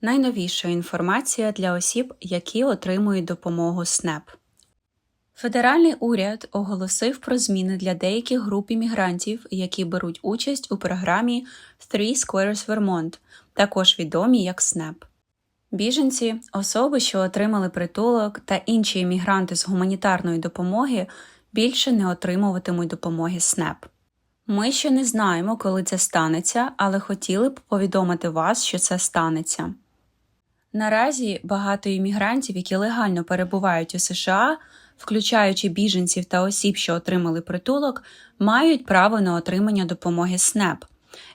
Найновіша інформація для осіб, які отримують допомогу СНЕП. Федеральний уряд оголосив про зміни для деяких груп іммігрантів, які беруть участь у програмі Three Squares Vermont, також відомі як СНЕП. Біженці, особи, що отримали притулок, та інші іммігранти з гуманітарної допомоги більше не отримуватимуть допомоги СНЕП. Ми ще не знаємо, коли це станеться, але хотіли б повідомити вас, що це станеться. Наразі багато іммігрантів, які легально перебувають у США, включаючи біженців та осіб, що отримали притулок, мають право на отримання допомоги СНЕП.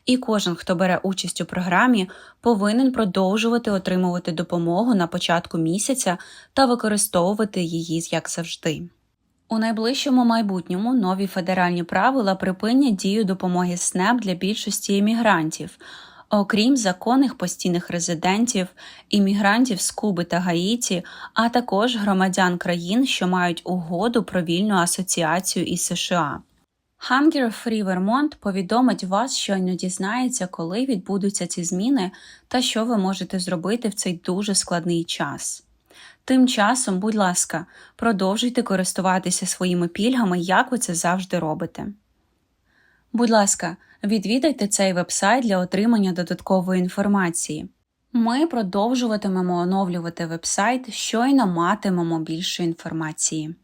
І кожен, хто бере участь у програмі, повинен продовжувати отримувати допомогу на початку місяця та використовувати її як завжди. У найближчому майбутньому нові федеральні правила припинять дію допомоги СНЕП для більшості іммігрантів, окрім законних постійних резидентів, іммігрантів з Куби та Гаїті, а також громадян країн, що мають угоду про вільну асоціацію із США. Hunger Free Vermont повідомить вас, щойно дізнається, коли відбудуться ці зміни та що ви можете зробити в цей дуже складний час. Тим часом, будь ласка, продовжуйте користуватися своїми пільгами, як ви це завжди робите. Будь ласка, відвідайте цей вебсайт для отримання додаткової інформації. Ми продовжуватимемо оновлювати вебсайт, щойно матимемо більше інформації.